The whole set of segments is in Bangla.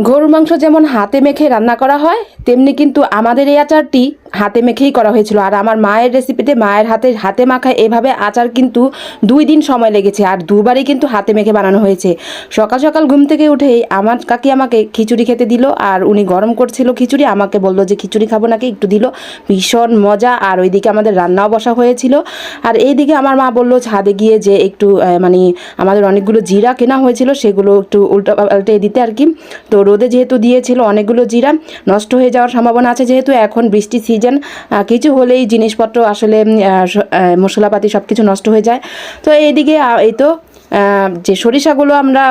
গরুর মাংস যেমন হাতে মেখে রান্না করা হয় তেমনি কিন্তু আমাদের এই আচারটি হাতে মেখেই করা হয়েছিল। আর আমার মায়ের রেসিপিতে মায়ের হাতে হাতে মাখা এভাবে আচার কিন্তু দুই দিন সময় লেগেছে আর দুবারই কিন্তু হাতে মেখে বানানো হয়েছে। সকাল সকাল ঘুম থেকে উঠেই আমার কাকি আমাকে খিচুড়ি খেতে দিল আর উনি গরম করছিল খিচুড়ি, আমাকে বলল যে খিচুড়ি খাব নাকি একটু দিল। ভীষণ মজা আর ওইদিকে আমাদের রান্নাও বসা হয়েছিল। আর এইদিকে আমার মা বলল ছাদে গিয়ে যে একটু মানে আমাদের অনেকগুলো জিরা কেনা হয়েছিল, সেগুলো একটু উল্টো পাল্টে দিতে আর কি। তো রোদে যেহেতু দিয়েছিল অনেকগুলো জিরা, নষ্ট হয়ে যাওয়ার সম্ভাবনা আছে যেহেতু এখন বৃষ্টি সিজন কিছু হলেই জিনিসপত্র আসলে মশলাপাতি সব কিছু নষ্ট হয়ে যায়। তো এইদিকে এই তো যে সরিষাগুলো আমরা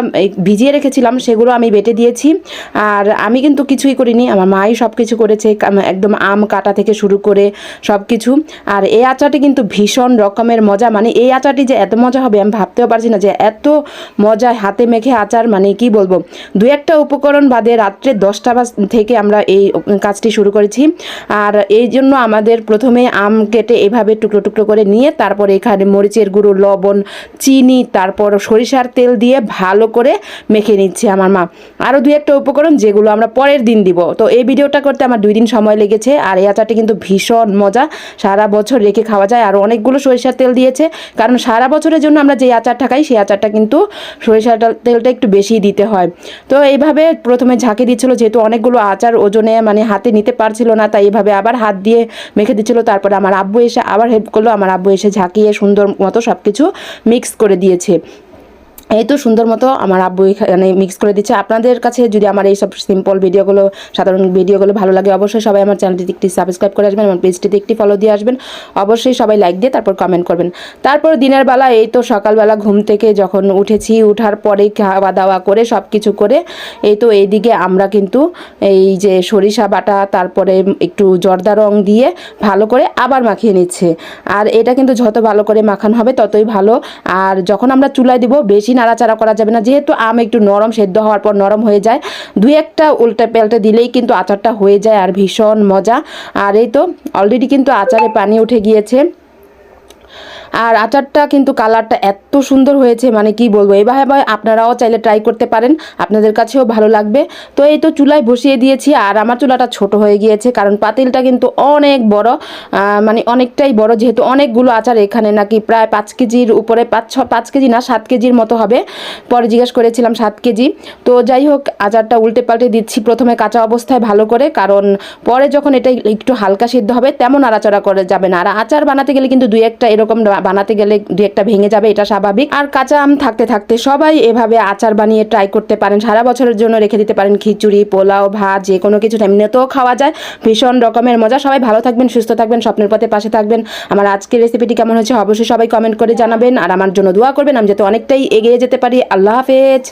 ভিজিয়ে রেখেছিলাম, সেগুলো আমি বেটে দিয়েছি। আর আমি কিন্তু কিছুই করিনি, আমার মাই সব কিছু করেছে একদম আম কাটা থেকে শুরু করে সব কিছু আর এই আচারটি কিন্তু ভীষণ রকমের মজা মানে এই আচারটি যে এত মজা হবে, আমি ভাবতেও পারছি না যে এত মজা হাতে মেখে আচার মানে কি বলব? দু একটা উপকরণ বাদে রাত্রে দশটা বাজ, থেকে আমরা এই কাজটি শুরু করেছি। আর এই জন্য আমাদের প্রথমে আম কেটে এভাবে টুকরো টুকরো করে নিয়ে, তারপর এখানে মরিচের গুঁড়ো, লবণ, চিনি, তারপর সরিষার তেল দিয়ে ভালো করে মেখে নিচ্ছে আমার মা। আরও দুই একটা উপকরণ যেগুলো আমরা পরের দিন দিব। তো এই ভিডিওটা করতে আমার দুই দিন সময় লেগেছে আর এই আচারটি কিন্তু ভীষণ মজা। সারা বছর রেখে খাওয়া যায়। আর অনেকগুলো সরিষার তেল দিয়েছে। কারণ সারা বছরের জন্য আমরা যে আচারটা খাই, সেই আচারটা কিন্তু সরিষার তেলটা একটু বেশি দিতে হয়। তো এইভাবে প্রথমে ঝাঁকে দিচ্ছিল, যেহেতু অনেকগুলো আচার ওজনে মানে হাতে নিতে পারছিল না, তাই এইভাবে আবার হাত দিয়ে মেখে দিচ্ছিল। তারপরে আমার আব্বু এসে আবার হেল্প করল। আমার আব্বু এসে ঝাঁকিয়ে সুন্দর মতো সব কিছু মিক্স করে দিয়েছে। এই তো সুন্দর মতো আমার আব্বু এখানে মিক্স করে দিচ্ছে। আপনাদের কাছে যদি আমার এই সব সিম্পল ভিডিওগুলো সাধারণ ভিডিওগুলো ভালো লাগে, অবশ্যই সবাই আমার চ্যানেলটি একটি সাবস্ক্রাইব করে আসবেন আমার পেজটিতে একটি ফলো দিয়ে আসবেন। অবশ্যই সবাই লাইক দিয়ে তারপর কমেন্ট করবেন। তারপর দিনের বেলা এই তো সকালবেলা ঘুম থেকে যখন উঠেছি, উঠার পরে খাওয়া দাওয়া করে সব কিছু করে, এই তো এইদিকে আমরা কিন্তু এই যে সরিষা বাটা, তারপরে একটু জর্দা রং দিয়ে ভালো করে আবার মাখিয়ে নিচ্ছে। আর এটা কিন্তু যত ভালো করে মাখানো হবে ততই ভালো। আর যখন আমরা চুলায় দিব, বেশি নাড়াচাড়া করা যাবে না। যেহেতু আম একটু নরম, সেদ্ধ হওয়ার পর নরম হয়ে যায়, দুই একটা উল্টে পাল্টে দিলেই কিন্তু আচারটা হয়ে যায় আর ভীষণ মজা। আর এই তো অলরেডি কিন্তু আচারে পানি উঠে গিয়েছে। আর আচারটা কিন্তু কালারটা এত সুন্দর হয়েছে মানে কি বলব? এভাবে আপনারাও চাইলে ট্রাই করতে পারেন, আপনাদের কাছেও ভালো লাগবে। তো এই তো চুলায় বসিয়ে দিয়েছি, আর আমার চুলাটা ছোট হয়ে গিয়েছে, কারণ পাতিলটা কিন্তু অনেক বড় মানে অনেকটাই বড়, যেহেতু অনেকগুলো আচার এখানে নাকি প্রায় পাঁচ কেজির উপরে, পাঁচ ছ, পাঁচ কেজি না, সাত কেজির মতো হবে। পরে জিজ্ঞেস করেছিলাম সাত কেজি। তো যাই হোক, আচারটা উল্টে পাল্টে দিচ্ছি, প্রথমে কাঁচা অবস্থায় ভালো করে, কারণ পরে যখন এটা একটু হালকা সিদ্ধ হবে, তেমন আড়াচাড়া করে যাবে না। আর আচার বানাতে গেলে কিন্তু দুই একটা এরকম বানাতে গেলে দু একটা ভেঙে যাবে, এটা স্বাভাবিক। আর কাঁচা আম থাকতে থাকতে সবাই এভাবে আচার বানিয়ে ট্রাই করতে পারেন। সারা বছরের জন্য রেখে দিতে পারেন খিচুড়ি, পোলাও, ভাত, যে কোনো কিছু এমনিতেও খাওয়া যায়। ভীষণ রকমের মজা। সবাই ভালো থাকবেন, সুস্থ থাকবেন, স্বপ্নের পথে পাশে থাকবেন। আমার আজকের রেসিপিটি কেমন হয়েছে অবশ্যই সবাই কমেন্ট করে জানাবেন। আর আমার জন্য দোয়া করবেন, আমি যাতে অনেকটাই এগিয়ে যেতে পারি। আল্লাহ হাফেজ।